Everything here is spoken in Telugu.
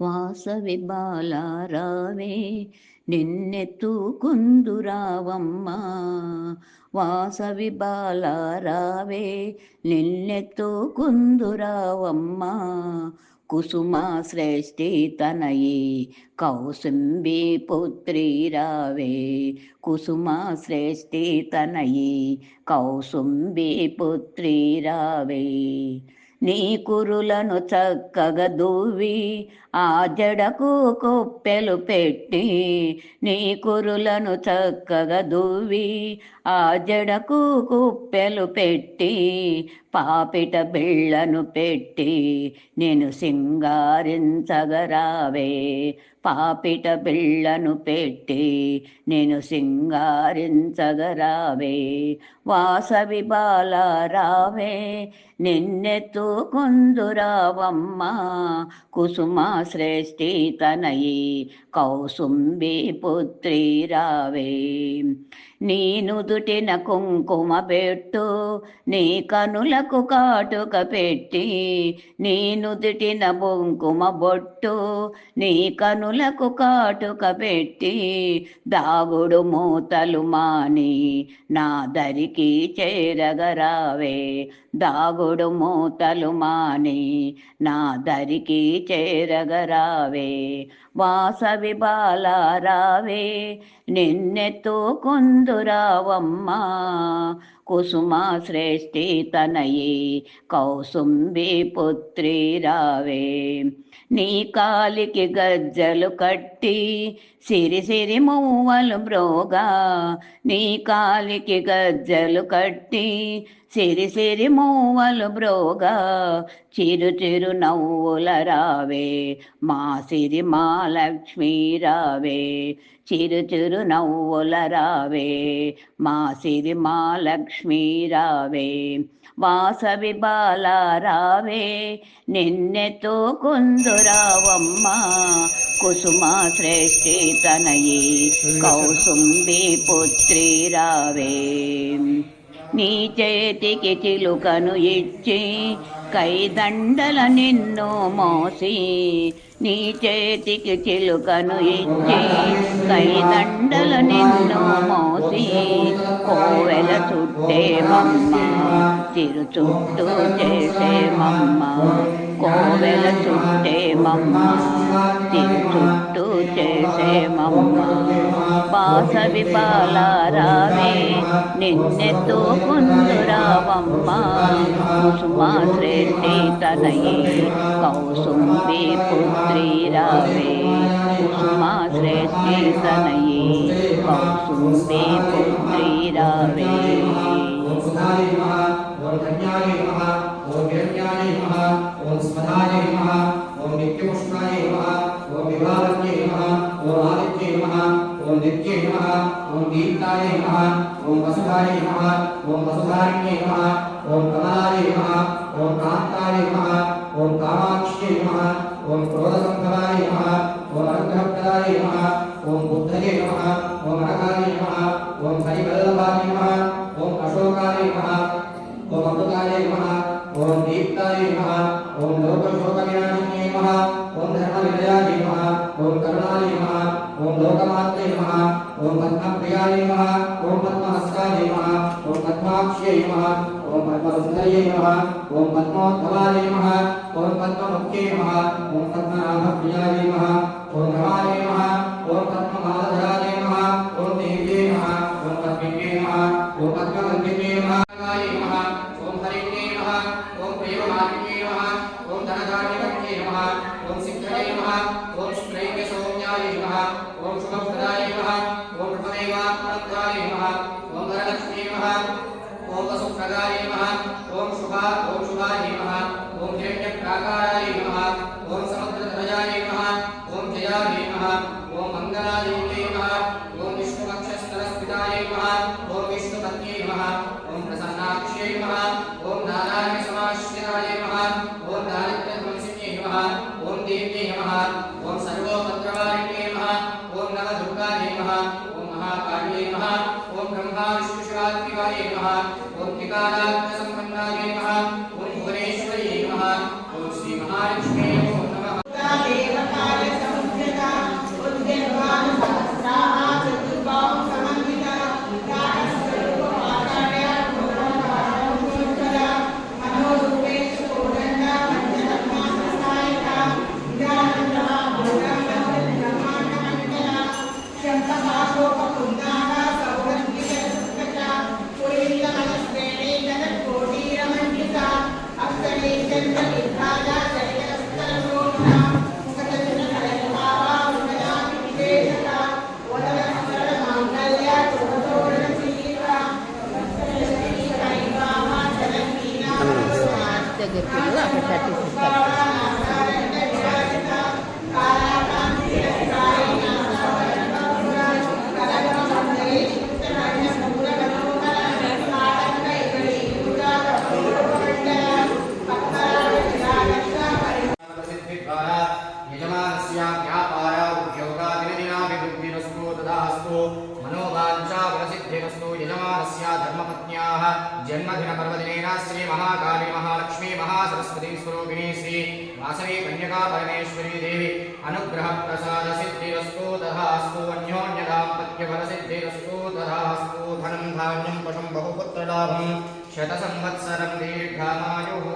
వాసవి బాలారావే నిన్నెత్తుకుందురావమ్మా వాసవి బాలారావే నిన్నెత్తుకుందురావమ్మా కుసుమ శ్రేష్ఠి తనయి కౌసుంబి పుత్రి రావే కుసుమ శ్రేష్ఠి తనయి కౌసుంబి పుత్రి రావే. నీ కురులను చక్కగా దువ్వి ఆ జడకు కొప్పెలు పెట్టి నీ కురులను చక్కగా దువ్వి ఆ జడకు కుప్పెలు పెట్టి పాపిట బిళ్ళను పెట్టి నేను సింగారించగరావే. పాపిట బిళ్ళను పెట్టి నేను సింగారించగరావే. వాసవి బాలారావే నిన్నెత్తుకుందురావమ్మా కుసుమ శ్రేష్ఠి తనయి కౌసుంబి పుత్రి రావే. నీ నుదుటిన కుంకుమ పెట్టు నీ కళ్ళకు కాటుక పెట్టి నీ నుదుటిన బొంకుమ బొట్టు నీ కనులకు కాటుక పెట్టి దాగుడు మూతలు మాని నా దరికి చేరగరావే. దాగుడు మూతలు మాని నా దరికి చేరగరావే. వాసవి బాలారావే నిన్నెత్తుకుందురావమ్మా కుసుమ శ్రేష్ఠి తనయి కౌసుంబి పుత్రి రావే. నీ కాలికి గజ్జలు కట్టి సిరి సిరి మువ్వలు బ్రోగా నీ కాలికి గజ్జలు కట్టి సిరి సిరి మూవలు బ్రోగా చిరు చిరు నవ్వుల రావే. మా సిరి మా లక్ష్మీ రావే చిరు చిరు నవ్వుల రావే. మా సిరి మా లక్ష్మీ రావే వాసవి బాల రావే. నిన్నెతో కుందురావమ్మా కుసుమ శ్రేష్ఠి తనయే కౌసుంబి పుత్రి రావే. నీ చేతికి చిలుకను ఇచ్చి కైదండల నిన్ను మోసి నీ చేతికి చిలుకను ఇచ్చి కైదండల నిన్ను మోసి కోవెల చుట్టే మమ్మ. తిరు చుట్టూ చేసే మమ్మ కోవెల చుట్టే మమ్మ తిరు చుట్టూ చేసే మమ్మ వాసవి బాలారావే నిన్నెత్తు కుందురావమ్మ కుసుమా శ్రేష్ఠి తనయే కౌసుంబి పుత్రి రావే కుసుమా శ్రేష్ఠి తనయే కౌసుంబి పుత్రి రావే ఓం సుధాయ నమః ఓం ధన్యాయ నమః ఓం హిరణ్యాయ నమః ఓం స్మరాయ నమః ఓం నిత్యపుష్పాయ నమః ఓం విభావన్యే నమః ఓం ఆదిత్యే నమః ఓం నిత్యే నమః ఓం దీప్తాయ నమః ఓం వసుధాయ నమః ఓం వసుధారిణ్యే నమః ఓం కమలాయ నమః ఓం కాంతాయ నమః ఓం కామాక్ష్యే నమః ఓం క్రోధసంభవాయ నమః ఓం అనుగ్రహప్రదాయ నమః ఓం బుద్ధయే నమః ఓం అనకాయ నమః ఓం హరివల్లభాయ నమః ఓం అశోకాయ నమః ఓం అమృతాయ నమః ఓం దీప్తాయ నమః ఓం లోకశోకవినాశిన్యే నమః ఓం ధర్మవిజయాయ నమః ఓం కరుణాయ నమః ఓం లోకమాత్రే నమః ఓం పద్మప్రియాయ నమః ఓం పద్మహస్తాయ నమః ఓం పద్మాక్ష్యై నమః ఓం పద్మసుందర్యై నమః ఓం పద్మోద్భవాయ నమః ఓం పద్మముఖ్యై నమః ఓం పద్మనాభప్రియాయ నమః ఓం రమాయ శ్రైవ్య నమః ఓం శుభప్రదాయ నమః ఓం కృపదేవాత్మత్వాయ నమః ఓం వరలక్ష్మీ నమః ఓం వసుప్రదాయ నమః ఓం శుభా ఓం శుభాయ నమః ఓం నమః ఓం సముద్రధ్వజాయ నమః ఓం జయాయ నమః ఓం మంగళాయ నమః ఓం విష్ణువక్షస్థలస్థితాయ నమః ఓం విష్ణుపత్న్యై నమః ఓం ప్రసన్నాక్షై నమః ఓం నారాయణ సమాశ్రితాయ నమః ఓం దారిద్ర్యధ్వంసిన్యై నమః ఓం దేవ్యై నమః ఓం సర్వోపద్రవారిణ్యై నమః ఓం నవదుర్గాయై నమః ఓం మహాకాళ్యై నమః ఓం బ్రహ్మా విష్ణు శివాత్మికాయ నమః ఓం త్రికాలాగ్న సంపన్నాయ నమః ఓం భువనేశ్వర్యై నమః ఓం जन्मदिनपर्वदिनेन श्रीमहाकाली महालक्ष्मी महासरस्वती स्वरूपिणी श्री वासवी कन्यका परमेश्वरी देवी अनुग्रहप्रसादसिद्धिरस्तु तथास्तु अन्योन्यदाम्पत्यफलसिद्धिरस्तु तथास्तु धनं धान्यं पशुं बहुपुत्रलाभं शतसंवत्सरं दीर्घमायुः